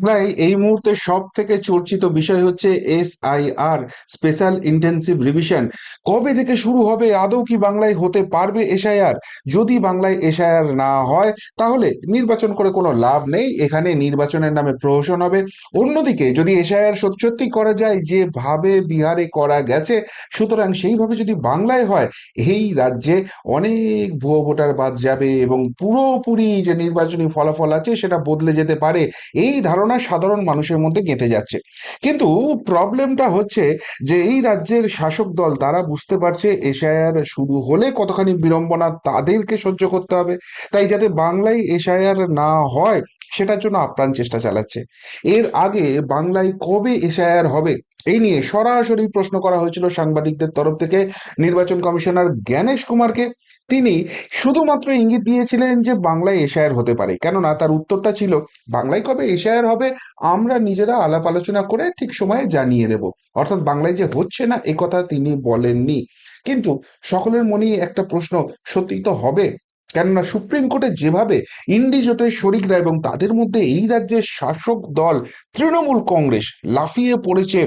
বাংলায় এই মুহূর্তে সব থেকে চর্চিত বিষয় হচ্ছে S I R special intensive revision কবে থেকে শুরু হবে, আদৌ কি বাংলায় হতে পারবে এসআইআর? যদি বাংলায় এসআইআর না হয়, তাহলে নির্বাচন করে কোনো লাভ নেই। এখানে নির্বাচনের নামে প্রহসন হবে। অন্যদিকে, যদি এসআইআর সত্যি সত্যি করা যায়, যেভাবে বিহারে করা গেছে, সুতরাং সেইভাবে যদি বাংলায় হয়, এই রাজ্যে অনেক ভুয়ো ভোটার বাদ যাবে এবং পুরোপুরি যে নির্বাচনী ফলাফল আছে, সেটা বদলে যেতে পারে। এই ধারণা সাধারণ মানুষের মধ্যে গেঁথে যাচ্ছে। কিন্তু প্রবলেমটা হচ্ছে যে এই রাজ্যের শাসক দল, তারা বুঝতে পারছে এশায়ার শুরু হলে কতখানি বিড়ম্বনা তাদেরকে সহ্য করতে হবে। তাই যাতে বাংলায় এশায়ার না হয় সেটার জন্য আপ্রাণ চেষ্টা চালাচ্ছে। এর আগে বাংলায় কবে এশায়ার হবে, এই নিয়ে সরাসরি প্রশ্ন করা হয়েছিল সাংবাদিকদের তরফ থেকে। নির্বাচন কমিশনার জ্ঞানেশ কুমারকে। তিনি শুধুমাত্র ইঙ্গিত দিয়েছিলেন যে বাংলায় এশায়ার হতে পারে, কেননা তার উত্তরটা ছিল, বাংলায় কবে এশায়ার হবে, আমরা নিজেরা আলাপ আলোচনা করে ঠিক সময়ে জানিয়ে দেব। অর্থাৎ বাংলায় যে হচ্ছে না, এ কথা তিনি বলেননি। কিন্তু সকলের মনেই একটা প্রশ্ন সত্যি তো হবে? কেননা সুপ্রিম কোর্টে যেভাবে ইন্ডি জোটের শরিকরা এবং তাদের মধ্যে এই রাজ্যের শাসক দল তৃণমূল কংগ্রেস লাফিয়ে পড়েছে,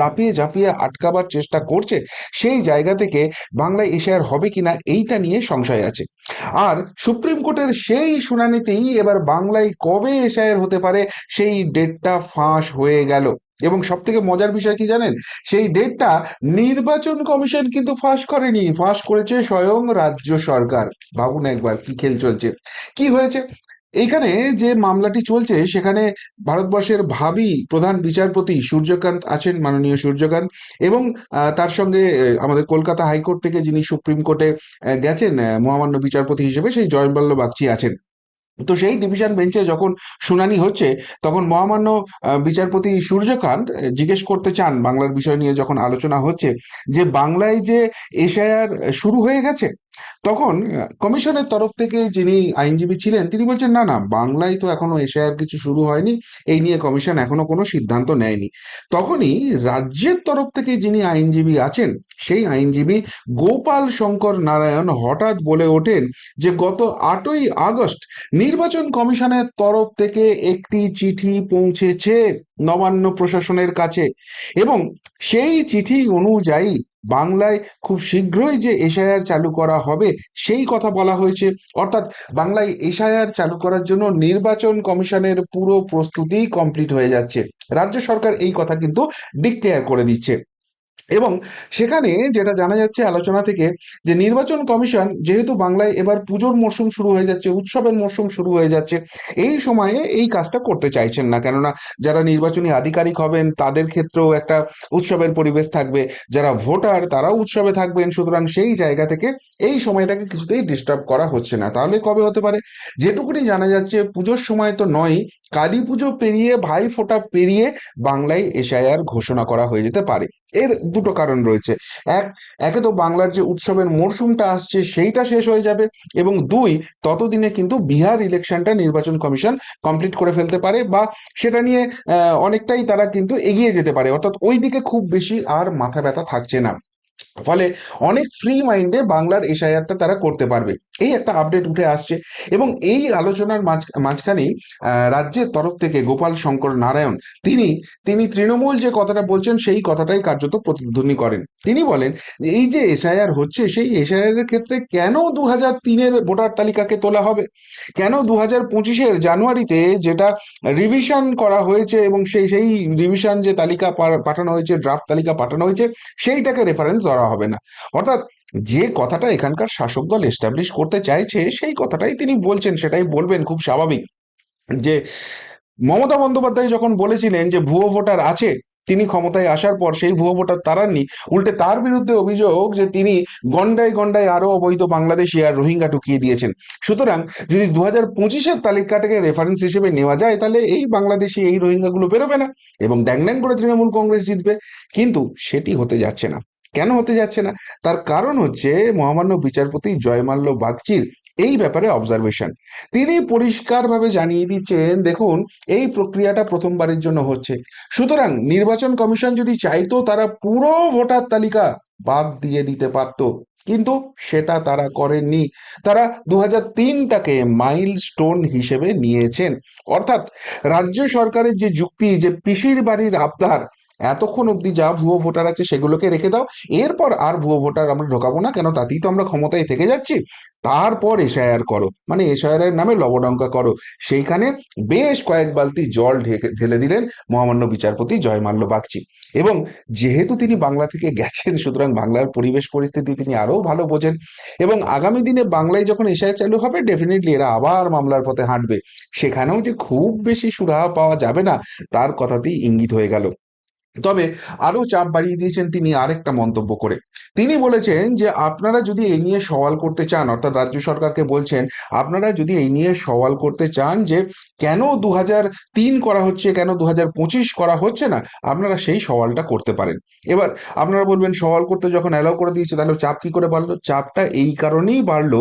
লাফিয়ে ঝাঁপিয়ে আটকাবার চেষ্টা করছে, সেই জায়গা থেকে বাংলায় এশিয়ার হবে কিনা এইটা নিয়ে সংশয় আছে। আর সুপ্রিম কোর্টের সেই শুনানিতেই এবার বাংলায় কবে এশায়ের হতে পারে সেই ডেটটা ফাঁস হয়ে গেল। এবং সব থেকে মজার বিষয় কি জানেন? সেই ডেটটা নির্বাচন কমিশন কিন্তু ফাঁস করেনি। ফাঁস করেছে স্বয়ং রাজ্য সরকার। ভাবুন একবার কি খেল চলছে। কি হয়েছে? এইখানে যে মামলাটি চলছে, সেখানে ভারতবর্ষের ভাবি প্রধান বিচারপতি সূর্যকান্ত আছেন, মাননীয় সূর্যকান্ত, এবং তার সঙ্গে আমাদের কলকাতা হাইকোর্ট থেকে যিনি সুপ্রিম কোর্টে গেছেন মহামান্য বিচারপতি হিসেবে, সেই জয়বল্ল বাগচি আছেন। তো সেই ডিভিশন বেঞ্চে যখন শুনানি হচ্ছে, তখন মহামান্য বিচারপতি সূর্যকান্ত জিজ্ঞেস করতে চান বাংলার বিষয় নিয়ে যখন আলোচনা হচ্ছে যে বাংলায় যে এশায়ার শুরু হয়ে গেছে তখন কমিশনের তরফ থেকে যিনি আইনজীবী ছিলেন, তিনি বলছেন, না না, বাংলায় তো এখনও এশিয়ার কিছু শুরু হয়নি। এই নিয়ে কমিশন এখনও কোনো সিদ্ধান্ত নেয়নি। তখনই রাজ্যের তরফ থেকে যিনি আইনজীবী আছেন, সেই আইনজীবী গোপাল শঙ্কর নারায়ণ হঠাৎ বলে ওঠেন যে, গত আটই আগস্ট নির্বাচন কমিশনের তরফ থেকে একটি চিঠি পৌঁছেছে নবান্ন প্রশাসনের কাছে এবং সেই চিঠি অনুযায়ী বাংলায় খুব শীঘ্রই যে এশায়ার চালু করা হবে, সেই কথা বলা হয়েছে। অর্থাৎ বাংলায় এশায়ার চালু করার জন্য নির্বাচন কমিশনের পুরো প্রস্তুতি কমপ্লিট হয়ে যাচ্ছে। রাজ্য সরকার এই কথা কিন্তু ডিক্লেয়ার করে দিচ্ছে। এবং সেখানে যেটা জানা যাচ্ছে আলোচনা থেকে যে নির্বাচন কমিশন যেহেতু বাংলায় এবার পুজোর মরশুম শুরু হয়ে যাচ্ছে, উৎসবের মরশুম শুরু হয়ে যাচ্ছে, এই সময়ে এই কাজটা করতে চাইছেন না। কেননা যারা নির্বাচনী আধিকারিক হবেন তাদের ক্ষেত্রেও একটা উৎসবের পরিবেশ থাকবে। যারা ভোটার তারাও উৎসবে থাকবেন। সুতরাং সেই জায়গা থেকে এই সময়টাকে কিছুতেই ডিস্টার্ব করা হচ্ছে না। তাহলে কবে হতে পারে? যেটুকুনি জানা যাচ্ছে, পুজোর সময় তো নয়, কালী পুজো পেরিয়ে, ভাই ফোঁটা পেরিয়ে বাংলায় এশায়ার ঘোষণা করা হয়ে যেতে পারে। এর দুটো কারণ রয়েছে। এক, একে তো বাংলার যে উৎসবের মরশুমটা আসছে সেইটা শেষ হয়ে যাবে এবং দুই, ততদিনে কিন্তু বিহার ইলেকশনটা নির্বাচন কমিশন কমপ্লিট করে ফেলতে পারে বা সেটা নিয়ে অনেকটাই তারা কিন্তু এগিয়ে যেতে পারে। অর্থাৎ ওই দিকে খুব বেশি আর মাথা ব্যথা থাকছে না। ফলে অনেক ফ্রি মাইন্ডে বাংলার এশায়ারটা তারা করতে পারবে। এই একটা আপডেট উঠে আসছে এবং এই আলোচনার মাঝ, মাঝখানেই রাজ্যের তরফ থেকে গোপাল শঙ্কর নারায়ণ তিনি তিনি তৃণমূল যে কথাটা বলছেন সেই কথাটাই কার্যত প্রতিধ্বনি করেন। তিনি বলেন, এই যে এসআইআর হচ্ছে, সেই এসআইআর ক্ষেত্রে কেন দু হাজার তিনের ভোটার তালিকাকে তোলা হবে? কেন দু হাজার পঁচিশের জানুয়ারিতে যেটা রিভিশন করা হয়েছে এবং সেই সেই রিভিশন যে তালিকা পাঠানো হয়েছে ড্রাফট তালিকা পাঠানো হয়েছে, সেইটাকে রেফারেন্স ধরা হবে না। অর্থাৎ যে কথাটা এখানকার শাসক দল এস্টাবলিশ করতে চাইছে, সেই কথাটাই তিনি বলছেন, সেটাই বলবেন খুব স্বাভাবিক। যে মমতা বন্দ্যোপাধ্যায় যখন বলেছিলেন যে ভুয়ো ভোটার আছে, তিনি ক্ষমতায় আসার পর সেই ভুয়ো ভোটার তারাননি উল্টে তার বিরুদ্ধে অভিযোগ যে তিনি গন্ডায় গন্ডায় আরও অবৈধ বাংলাদেশি আর রোহিঙ্গা ঢুকিয়ে দিয়েছেন। সুতরাং যদি দু হাজার পঁচিশের তালিকাটাকে রেফারেন্স হিসেবে নেওয়া যায়, তাহলে এই বাংলাদেশি, এই রোহিঙ্গাগুলো বেরোবে না এবং ড্যাং ড্যাং করে তৃণমূল কংগ্রেস জিতবে। কিন্তু সেটি হতে যাচ্ছে না। কেন হতে যাচ্ছে না? তার কারণ হচ্ছে মহামান্য বিচারপতি জয়মাল্য বাগচির এই ব্যাপারে অবজারভেশন তিনি পরিষ্কারভাবে জানিয়ে দিচ্ছেন, দেখুন, এই প্রক্রিয়াটা প্রথমবারের জন্য হচ্ছে। সুতরাং নির্বাচন কমিশন যদি চাইতো, তারা পুরো ভোটার তালিকা বাদ দিয়ে দিতে পারত। কিন্তু সেটা তারা করেননি। তারা দু তিনটাকে মাইল স্টোন হিসেবে নিয়েছেন। অর্থাৎ রাজ্য সরকারের যে যুক্তি, যে পিসির বাড়ির আবদার এতক্ষণ অব্দি যা ভুয়ো ভোটার আছে সেগুলোকে রেখে দাও। এরপর আর ভুয়ো ভোটার আমরা ঢোকাবো না, কেন তাতেই তো আমরা ক্ষমতায় থেকে যাচ্ছি। তারপর এসআইআর করো মানে এসআইআর নামে লবডঙ্কা করো। সেইখানে বেশ কয়েক বালতি জল ঢেকে, ঢেলে দিলেন মহামান্য বিচারপতি জয়মাল্য বাগচি। এবং যেহেতু তিনি বাংলা থেকে গেছেন, সুতরাং বাংলার পরিবেশ পরিস্থিতি তিনি আরও ভালো বোঝেন। এবং আগামী দিনে বাংলায় যখন এসআইআর চালু হবে ডেফিনেটলি এরা আবার মামলার পথে হাঁটবে। সেখানেও যে খুব বেশি সুরাহা পাওয়া যাবে না, তার কথাতেই ইঙ্গিত হয়ে গেল। তবে আরও চাপ বাড়িয়ে দিয়েছেন তিনি আরেকটা মন্তব্য করে। তিনি বলেছেন যে, আপনারা যদি এই নিয়ে সওয়াল করতে চান, অর্থাৎ রাজ্য সরকারকে বলছেন, আপনারা যদি এই নিয়ে সওয়াল করতে চান যে, কেন দু তিন করা হচ্ছে, কেন দু পঁচিশ করা হচ্ছে না, আপনারা সেই সওয়ালটা করতে পারেন। এবার আপনারা বলবেন, সওয়াল করতে যখন অ্যালাউ করে দিয়েছে, তাহলে চাপ কি করে বাড়লো? চাপটা এই কারণেই বাড়লো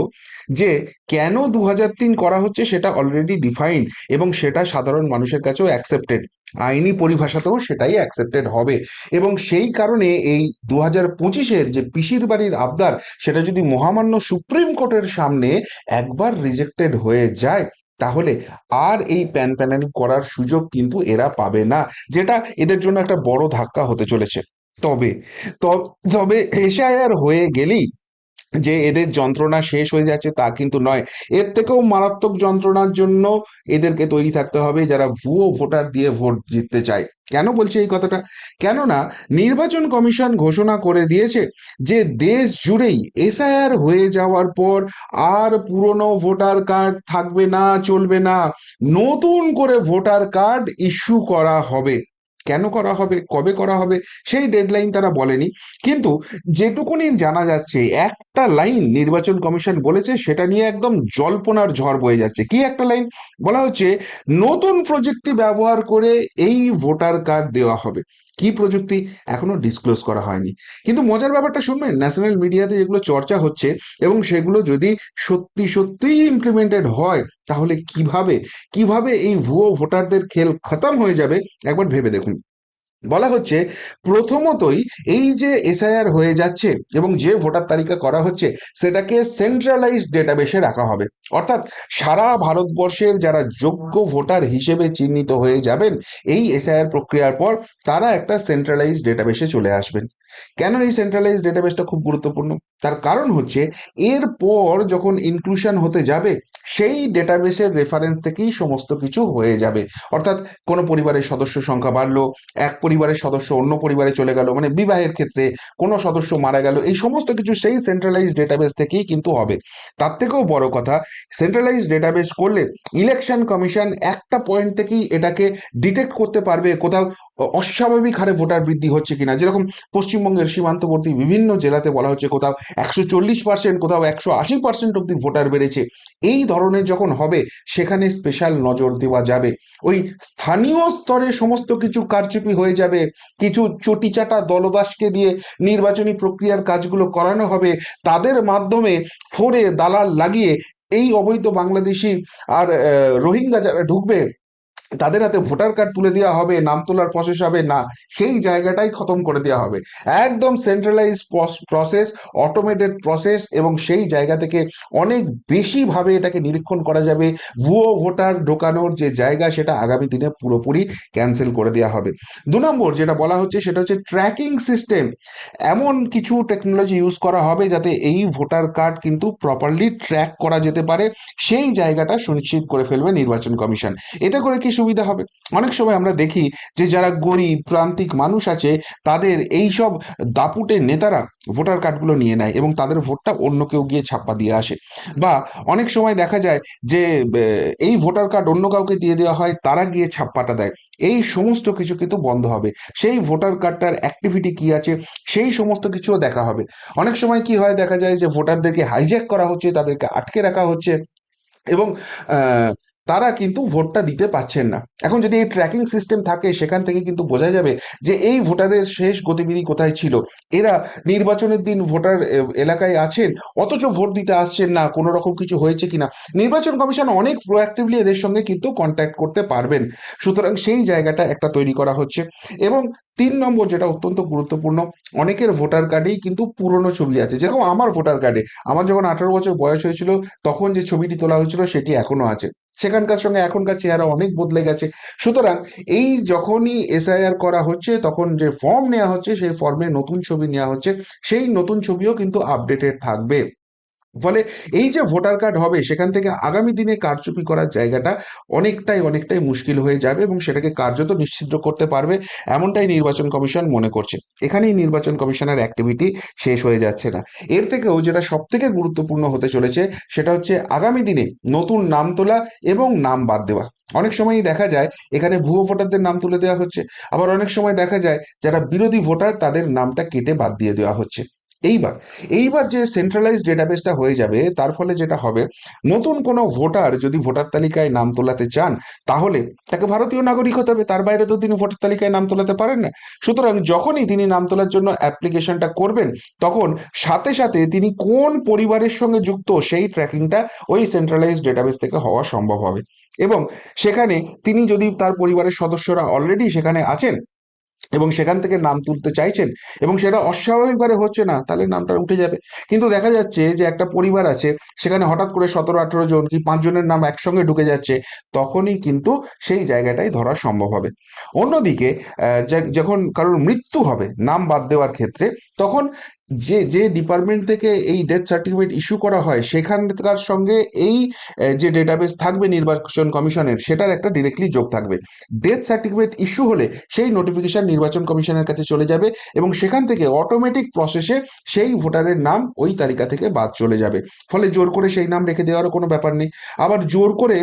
যে, কেন দু তিন করা হচ্ছে সেটা অলরেডি ডিফাইন্ড এবং সেটা সাধারণ মানুষের কাছেও অ্যাকসেপ্টেড আইনি পরিভাষাতেও সেটাই অ্যাকসেপ্টেড হবে। এবং সেই কারণে এই দু হাজার পঁচিশের যে পিসির বাড়ির আবদার, সেটা যদি মহামান্য সুপ্রিম কোর্টের সামনে একবার রিজেক্টেড হয়ে যায়, তাহলে আর এই প্যান প্যানানি করার সুযোগ কিন্তু এরা পাবে না, যেটা এদের জন্য একটা বড় ধাক্কা হতে চলেছে। তবে তবে এসআইআর হয়ে গেলেই যে এদের যন্ত্রণা শেষ হয়ে যাচ্ছে তা কিন্তু নয়। এর থেকেও মারাত্মক যন্ত্রণার জন্য এদেরকে তৈরি থাকতে হবে যারা ভুয়ো ভোটার দিয়ে ভোট জিততে চায়। কেন বলছে এই কথাটা? কেননা নির্বাচন কমিশন ঘোষণা করে দিয়েছে যে দেশ জুড়েই এসআইআর হয়ে যাওয়ার পর আর পুরনো ভোটার কার্ড থাকবে না, চলবে না। নতুন করে ভোটার কার্ড ইস্যু করা হবে। কেন করা হবে, কবে করা হবে, সেই ডেডলাইন তারা বলেনি। কিন্তু যেটুকুনি জানা যাচ্ছে, একটা লাইন নির্বাচন কমিশন বলেছে, সেটা নিয়ে একদম জল্পনার ঝড় বয়ে যাচ্ছে। কি একটা লাইন বলা হচ্ছে, নতুন প্রযুক্তি ব্যবহার করে এই ভোটার কার্ড দেওয়া হবে। কি প্রযুক্তি এখনও ডিসক্লোজ করা হয়নি। কিন্তু মজার ব্যাপারটা শুনবেন ন্যাশনাল মিডিয়াতে যেগুলো চর্চা হচ্ছে এবং সেগুলো যদি সত্যি সত্যিই ইমপ্লিমেন্টেড হয়, তাহলে কীভাবে কীভাবে এই ভুয়ো ভোটারদের খেল খতম হয়ে যাবে, একবার ভেবে দেখুন। বলা হচ্ছে প্রথমতই এই যে এসআইআর হয়ে যাচ্ছে এবং যে ভোটার তালিকা করা হচ্ছে, সেটাকে সেন্ট্রালাইজ ডেটাবেসে রাখা হবে। অর্থাৎ সারা ভারতবর্ষের যারা যোগ্য ভোটার হিসেবে চিহ্নিত হয়ে যাবেন, এই এসআইআর প্রক্রিয়ার পর তারা একটা সেন্ট্রালাইজ ডেটাবেসে চলে আসবেন। কেন এই সেন্ট্রালাইজ ডেটাবেসটা খুব গুরুত্বপূর্ণ? তার কারণ হচ্ছে, এরপর যখন ইনক্লুশন হতে যাবে সেই ডেটাবেসের রেফারেন্স থেকেই সমস্ত কিছু হয়ে যাবে। অর্থাৎ কোনো পরিবারের সদস্য সংখ্যা বাড়লো, এক পরিবারের সদস্য অন্য পরিবারে চলে গেল মানে বিবাহের ক্ষেত্রে কোনো সদস্য মারা গেল, এই সমস্ত কিছু সেই সেন্ট্রালাইজ ডেটাবেস থেকেই কিন্তু হবে। তার থেকেও বড় কথা সেন্ট্রালাইজ ডেটাবেস করলে ইলেকশন কমিশন একটা পয়েন্ট থেকেই এটাকে ডিটেক্ট করতে পারবে কোথাও অস্বাভাবিক হারে ভোটার বৃদ্ধি হচ্ছে কিনা। যেরকম পশ্চিমবঙ্গের সীমান্তবর্তী বিভিন্ন জেলাতে বলা হচ্ছে কোথাও একশো চল্লিশ পার্সেন্ট কোথাও একশো আশি পার্সেন্ট অব্দি ভোটার বেড়েছে। এই ধরনের যখন হবে, সেখানে স্পেশাল নজর দেওয়া যাবে। ওই স্থানীয় স্তরে সমস্ত কিছু কারচুপি হয়ে যাবে। কিছু চটিচাটা দলদাসকে দিয়ে নির্বাচনী প্রক্রিয়ার কাজগুলো করানো হবে। তাদের মাধ্যমে ফোরে দালাল লাগিয়ে এই অবৈধ বাংলাদেশি আর রোহিঙ্গা যারা ঢুকবে তাদের হাতে ভোটার কার্ড তুলে দেওয়া হবে, নাম তোলার প্রসেস হবে, না, সেই জায়গাটাই খতম করে দেওয়া হবে। একদম সেন্ট্রালাইজ প্রসেস অটোমেটেড প্রসেস এবং সেই জায়গা থেকে অনেক বেশিভাবে এটাকে নিরীক্ষণ করা যাবে। ভুয়ো ভোটার ঢোকানোর যে জায়গা, সেটা আগামী দিনে পুরোপুরি ক্যান্সেল করে দেওয়া হবে। দু নম্বর যেটা বলা হচ্ছে, সেটা হচ্ছে ট্র্যাকিং সিস্টেম এমন কিছু টেকনোলজি ইউজ করা হবে যাতে এই ভোটার কার্ড কিন্তু প্রপারলি ট্র্যাক করা যেতে পারে। সেই জায়গাটা সুনিশ্চিত করে ফেলবে নির্বাচন কমিশন। এতে করে কি সুবিধা হবে। অনেক সময় আমরা দেখি যে যারা গরিব, প্রান্তিক মানুষ আছে, তাদের এই সব দাপুটে নেতারা ভোটার কার্ডগুলো নিয়ে নেয় এবং তাদের ভোটটা অন্য কেউ গিয়ে ছাপ্পা দিয়ে আসে। বা অনেক সময় দেখা যায় যে এই ভোটার কার্ড অন্য কাউকে দিয়ে দেওয়া হয়, তারা গিয়ে ছাপ্পাটা দেয়। এই সমস্ত কিছু কিন্তু বন্ধ হবে। সেই ভোটার কার্ডটার অ্যাক্টিভিটি কি আছে, সেই সমস্ত কিছুও দেখা হবে। অনেক সময় কি হয়, দেখা যায় যে ভোটারদেরকে হাইজ্যাক করা হচ্ছে, তাদেরকে আটকে রাখা হচ্ছে এবং তারা কিন্তু ভোটটা দিতে পাচ্ছেন না। এখন যদি এই ট্র্যাকিং সিস্টেম থাকে, সেখান থেকে কিন্তু বোঝা যাবে যে এই ভোটারের শেষ গতিবিধি কোথায় ছিল। এরা নির্বাচনের দিন ভোটার এলাকায় আছেন, অথচ ভোট দিতে আসছেন না, কোনো রকম কিছু হয়েছে কিনা। নির্বাচন কমিশন অনেক প্রোঅ্যাক্টিভলি এদের সঙ্গে কিন্তু কন্ট্যাক্ট করতে পারবেন। সুতরাং সেই জায়গাটা একটা তৈরি করা হচ্ছে। এবং তিন নম্বর যেটা অত্যন্ত গুরুত্বপূর্ণ, অনেকের ভোটার কার্ডেই কিন্তু পুরনো ছবি আছে। যেরকম আমার ভোটার কার্ডে, আমার যখন আঠারো বছর বয়স হয়েছিল, তখন যে ছবিটি তোলা হয়েছিল, সেটি এখনও আছে। সেখানকার সঙ্গে এখনকার চেহারা অনেক বদলে গেছে। সুতরাং এই যখনই এসআইআর করা হচ্ছে, তখন যে ফর্ম নেওয়া হচ্ছে, সেই ফর্মে নতুন ছবি নেওয়া হচ্ছে, সেই নতুন ছবিও কিন্তু আপডেটেড থাকবে। ফলে এই যে ভোটার কার্ড হবে, সেখান থেকে আগামী দিনে কারচুপি করার জায়গাটা অনেকটাই অনেকটাই মুশকিল হয়ে যাবে এবং সেটাকে কার্যত নিশ্চিত করতে পারবে এমনটাই নির্বাচন কমিশন মনে করছে। এখানেই নির্বাচন কমিশনের অ্যাক্টিভিটি শেষ হয়ে যাচ্ছে না। এর থেকেও যেটা সব থেকে গুরুত্বপূর্ণ হতে চলেছে, সেটা হচ্ছে আগামী দিনে নতুন নাম তোলা এবং নাম বাদ দেওয়া। অনেক সময়ই দেখা যায়, এখানে ভুয়ো ভোটারদের নাম তুলে দেওয়া হচ্ছে। আবার অনেক সময় দেখা যায়, যারা বিরোধী ভোটার, তাদের নামটা কেটে বাদ দিয়ে দেওয়া হচ্ছে। এইবার এইবার যে সেন্ট্রালাইজ ডেটাবেসটা হয়ে যাবে, তার ফলে যেটা হবে, নতুন কোনো ভোটার যদি ভোটার তালিকায় নাম তোলাতে চান, তাহলে তাকে ভারতীয় নাগরিক হতে হবে, তার বাইরে তো তিনি ভোটার তালিকায় নাম তোলাতে পারেন না। সুতরাং যখনই তিনি নাম তোলার জন্য অ্যাপ্লিকেশনটা করবেন, তখন সাথে সাথে তিনি কোন পরিবারের সঙ্গে যুক্ত, সেই ট্র্যাকিংটা ওই সেন্ট্রালাইজ ডেটাবেস থেকে হওয়া সম্ভব হবে। এবং সেখানে তিনি যদি তার পরিবারের সদস্যরা অলরেডি সেখানে আছেন এবং সেখান থেকে নাম তুলতে চাইছেন এবং সেটা অস্বাভাবিকভাবে হচ্ছে না, তাহলে নামটা উঠে যাবে। কিন্তু দেখা যাচ্ছে যে একটা পরিবার আছে, সেখানে হঠাৎ করে সতেরো, আঠেরো জন কি পাঁচজনের নাম একসঙ্গে ঢুকে যাচ্ছে, তখনই কিন্তু সেই জায়গাটাই ধরা সম্ভব হবে। অন্যদিকে যখন কারোর মৃত্যু হবে, নাম বাদ দেওয়ার ক্ষেত্রে, তখন যে যে ডিপার্টমেন্ট থেকে এই ডেথ সার্টিফিকেট ইস্যু করা হয় সেখানকার সঙ্গে এই যে ডেটাবেস থাকবে নির্বাচন কমিশনের, সেটার একটা ডিরেক্টলি যোগ থাকবে। ডেথ সার্টিফিকেট ইস্যু হলে সেই নোটিফিকেশন নির্বাচন কমিশনের কাছে চলে যাবে এবং সেখান থেকে অটোমেটিক প্রসেসে সেই ভোটারের নাম ওই তালিকা থেকে বাদ চলে যাবে। ফলে জোর করে সেই নাম রেখে দেওয়ারও কোনো ব্যাপার নেই। আবার জোর করে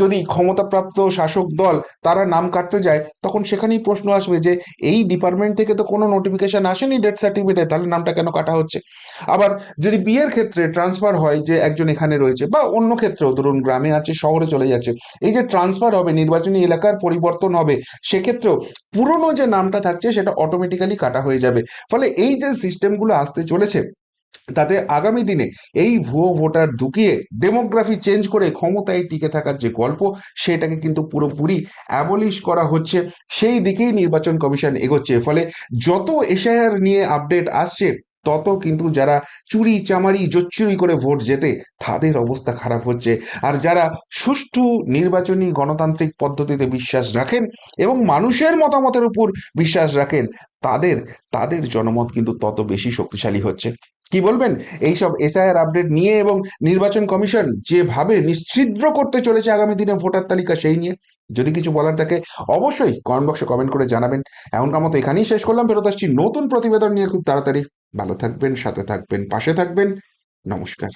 যদি ক্ষমতাপ্রাপ্ত শাসক দল তারা নাম কাটতে যায়, তখন সেখানেই প্রশ্ন আসবে যে, এই ডিপার্টমেন্ট থেকে তো কোনো নোটিফিকেশন আসেনি ডেথ সার্টিফিকেটে তাহলে নামটা কেন কাটা হচ্ছে। আবার যদি বিয়ের ক্ষেত্রে ট্রান্সফার হয় যে একজন এখানে রয়েছে বা অন্য ক্ষেত্রেও, ধরুন গ্রামে আছে, শহরে চলে যাচ্ছে, এই যে ট্রান্সফার হবে, নির্বাচনী এলাকার পরিবর্তন হবে, সেক্ষেত্রেও পুরনো যে নামটা থাকছে, সেটা অটোমেটিক্যালি কাটা হয়ে যাবে। ফলে এই যে সিস্টেমগুলো আসতে চলেছে, তাতে আগামী দিনে এই ভুয়ো ভোটার ঢুকিয়ে ডেমোগ্রাফি চেঞ্জ করে ক্ষমতায় টিকে থাকার যে গল্প, সেটাকে কিন্তু পুরোপুরি অ্যাবলিশ করা হচ্ছে। সেই দিকেই নির্বাচন কমিশন এগোচ্ছে। ফলে যত এশায়ার নিয়ে আপডেট আসছে তত কিন্তু যারা চুরি, চামারি, জচ্চুরি করে ভোট যেতে তাদের অবস্থা খারাপ হচ্ছে। আর যারা সুষ্ঠু নির্বাচনী গণতান্ত্রিক পদ্ধতিতে বিশ্বাস রাখেন এবং মানুষের মতামতের উপর বিশ্বাস রাখেন, তাদের তাদের জনমত কিন্তু তত বেশি শক্তিশালী হচ্ছে। কি বলবেন? এইসব এসআইআর আপডেট নিয়ে এবং নির্বাচন কমিশন যেভাবে নিশ্চিদ্র করতে চলেছে আগামী দিনে ভোটার তালিকা সেই নিয়ে যদি কিছু বলার থাকে অবশ্যই কমেন্ট বক্সে কমেন্ট করে জানাবেন। এমনকার মতো এখানেই শেষ করলাম। ফেরত আসছি নতুন প্রতিবেদন নিয়ে খুব তাড়াতাড়ি। ভালো থাকবেন, সাথে থাকবেন, পাশে থাকবেন। নমস্কার।